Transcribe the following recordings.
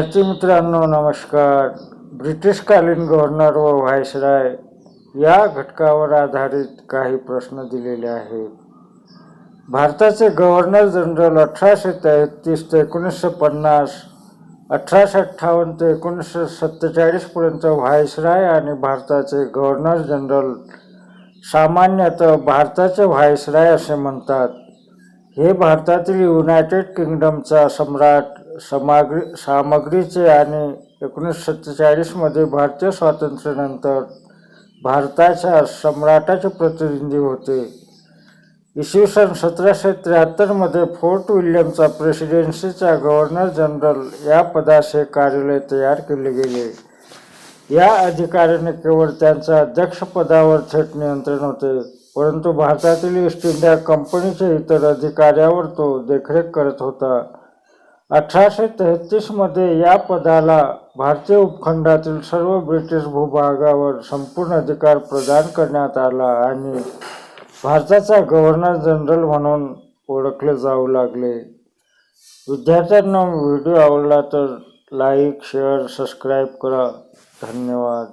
विद्यार्थी मित्रांनो नमस्कार. ब्रिटिशकालीन गव्हर्नर व व्हायसराय या घटकावर आधारित काही प्रश्न दिलेले आहेत. भारताचे गव्हर्नर जनरल अठराशे तेहतीस ते एकोणीसशे पन्नास अठराशे अठ्ठावन्न ते एकोणीसशे सत्तेचाळीसपर्यंत व्हायसराय आणि भारताचे गव्हर्नर जनरल सामान्यतः भारताचे व्हायसराय असे म्हणतात. हे भारतातील युनायटेड किंगडमचा सम्राट समाग्री सामग्रीचे आणि एकोणीसशे सत्तेचाळीसमध्ये भारतीय स्वातंत्र्यानंतर भारताच्या सम्राटाचे प्रतिनिधी होते. इसवी सन सतराशे त्र्याहत्तरमध्ये फोर्ट विल्यमचा प्रेसिडेन्सीचा गव्हर्नर जनरल या पदाचे कार्यालय तयार केले गेले. या अधिकाऱ्याने केवळ त्यांच्या अध्यक्षपदावर थेट नियंत्रण होते परंतु भारतातील ईस्ट इंडिया कंपनीच्या इतर अधिकाऱ्यावर तो देखरेख करत होता. अठराशे तेहतीसमध्ये या पदाला भारतीय उपखंडातील सर्व ब्रिटिश भूभागावर संपूर्ण अधिकार प्रदान करण्यात आला आणि भारताचा गव्हर्नर जनरल म्हणून ओळखले जाऊ लागले. विद्यार्थ्यांना व्हिडिओ आवडला तर लाईक शेअर सबस्क्राईब करा. धन्यवाद.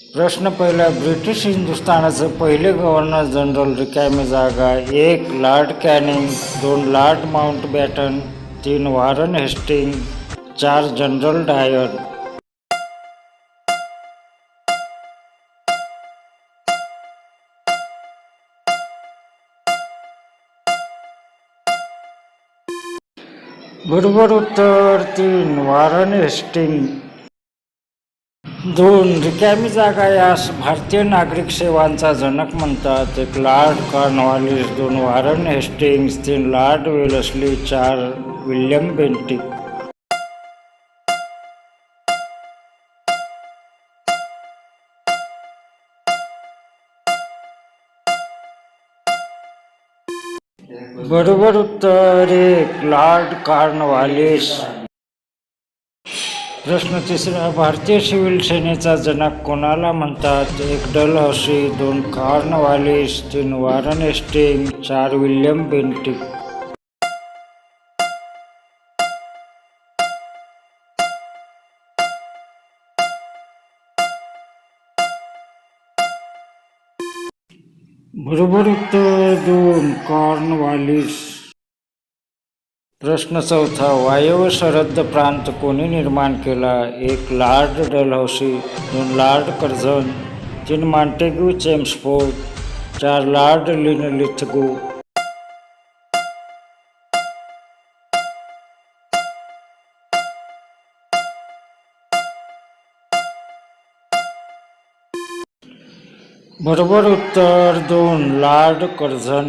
प्रश्न पहिला ब्रिटिश हिंदुस्थानाचे पहिले गव्हर्नर जनरल रिकामी जागा एक लॉर्ड कॅनिंग दोन लॉर्ड माउंट बॅटन तीन वॉरन हेस्टिंग चार जनरल डायर. बरोबर उत्तर तीन वॉरन हेस्टिंग. दोन रिकामी जागा यास भारतीय नागरिक सेवांचा जनक म्हणतात. एक लॉर्ड कॉर्नवालिस दोन वॉरन हेस्टिंग्स तीन लॉर्ड वेलसली चार विल्यम बेंटिक. बरोबर उत्तर एक लॉर्ड कार्नवालिस. प्रश्न तिसरा भारतीय सिव्हिल सेनेचा जनक कोणाला म्हणतात? एक डल हौसी दोन कार्नवालिस तीन वॉरन एस्टिंग चार विल्यम बेंटिक. बरोबर उत्तर दोन कॉर्नवालिस प्रश्न चौथा वायव्य सरहद्द प्रांत कोणी निर्माण केला एक लॉर्ड डलहौसी दोन लॉर्ड कर्झन तीन मांटेग्यू चेम्सफोर्ड चार लॉर्ड लिनलिथगो बरोबर उत्तर दोन लाड कर्झन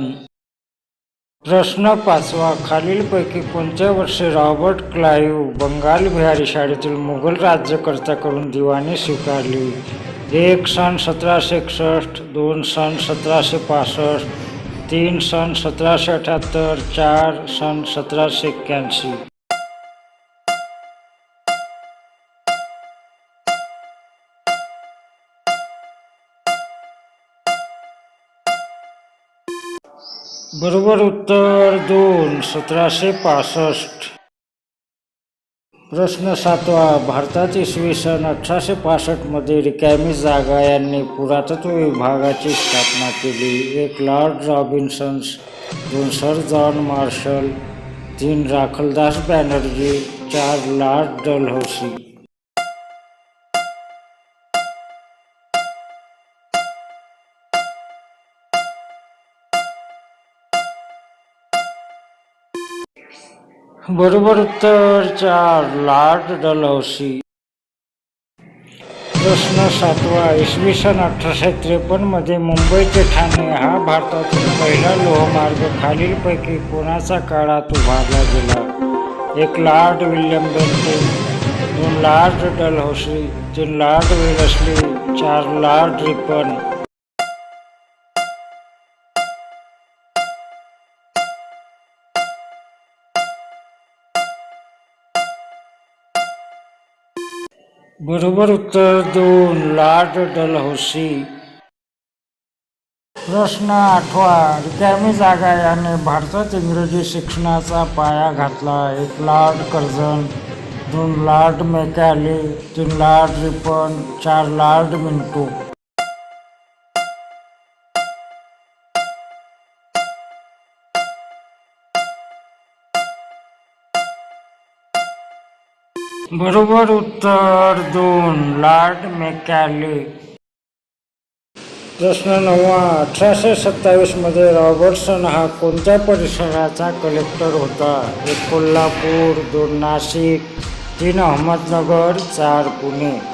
प्रश्न पाचवा खालीलपैकी कोणत्या वर्षी रॉबर्ट क्लाईव्ह बंगाल बिहारी शाळेतील मुघल राज्यकर्त्याकडून दिवाणी स्वीकारली? एक सन सतराशे एकसष्ट दोन सन सतराशे पासष्ट तीन सन सतराशे अठ्याहत्तर चार सन सतराशे एक्क्याऐंशी. बरोबर उत्तर दोन सतराशे पासष्ट. प्रश्न सातवा भारतात इसवी सन अठराशे पासष्टमध्ये रिकॅमी जागा यांनी पुरातत्व विभागाची स्थापना केली. एक लॉर्ड रॉबिन्सन्स दोन सर जॉन मार्शल तीन राखलदास बॅनर्जी चार लॉर्ड डलहौसी. बरोबर उत्तर चार लॉर्ड डलहौसी प्रश्न सातवा इसवी सन अठराशे त्रेपन्नमध्ये मुंबई ते ठाणे हा भारतातील पहिला लोहमार्ग. खालीलपैकी कोणाच्या काळात उभारला गेला? एक लॉर्ड विल्यम बेंटिंग दोन लॉर्ड डलहौसी तीन लॉर्ड वेलस्ली चार लॉर्ड रिपन. बरोबर उत्तर दोन लॉर्ड डलहौसी प्रश्न आठवा रिकामी जागा याने भारतात इंग्रजी शिक्षणाचा पाया घातला. एक लॉर्ड कर्जन दोन लार्ड मेकॅले तीन लॉर्ड रिपन चार लॉर्ड मिंटू. बरोबर उत्तर दोन लॉर्ड मेकॅले. प्रश्न नववा अठराशे सत्तावीसमध्ये रॉबर्टसन हा कोणत्या परिसराचा कलेक्टर होता? एक कोल्हापूर दोन नाशिक तीन अहमदनगर चार पुणे.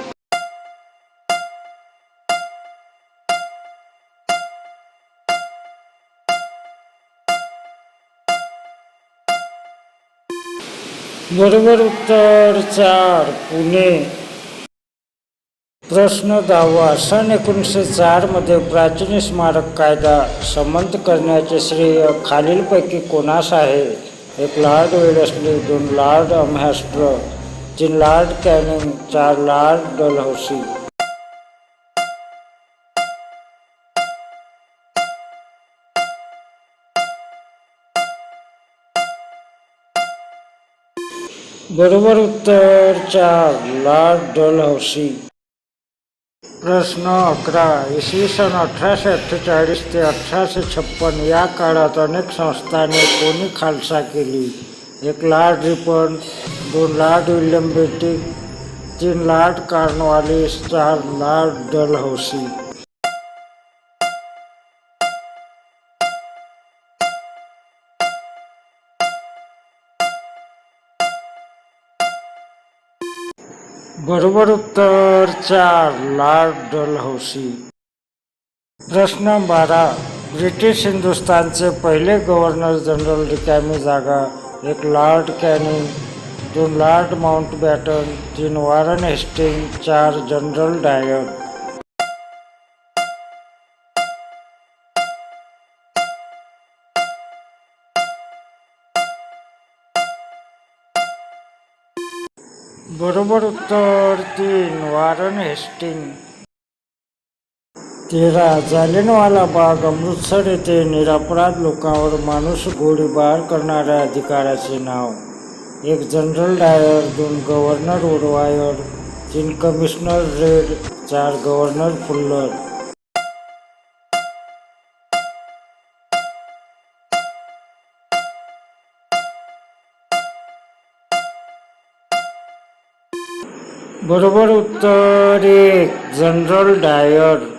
बरोबर उत्तर चार पुणे. प्रश्न दहावा सन एकोणीसशे चारमध्ये प्राचीन स्मारक कायदा संमत करण्याचे श्रेय खालीलपैकी कोणास आहे? एक लॉर्ड वेडसले दोन लॉर्ड अमहॅस्ट्र तीन लॉर्ड कॅनिंग चार लॉर्ड डलहौसी. बरोबर उत्तर चार लॉर्ड डलहौसी प्रश्न अकरा. इसवी सन अठराशे अठ्ठेचाळीस ते अठराशे छप्पन या काळात अनेक संस्थांनी कोणी खालसा केली? एक लॉर्ड रिपन दोन लॉर्ड विल्यम बेटिक तीन लॉर्ड कार्नवालिस चार लॉर्ड डलहौसी बरोबर उत्तर चार लॉर्ड डलहौसी. प्रश्न बारा. ब्रिटिश हिंदुस्तानचे पहिले गव्हर्नर जनरल रिकामी जागा एक लॉर्ड कॅनिंग दोन लॉर्ड माउंट बॅटन तीन वॉरन हेस्टिंग चार जनरल डायर बरोबर उत्तर तीन वारन हेस्टिंग तेरा जालियनवाला बाग अमृतसर येथे निरापराध लोकांवर माणूस गोळीबार करणाऱ्या अधिकाऱ्याचे नाव. एक जनरल डायर दोन गव्हर्नर ओडवायर तीन कमिशनर रेड चार गव्हर्नर फुल्लर. बरोबर उत्तर एक जनरल डायर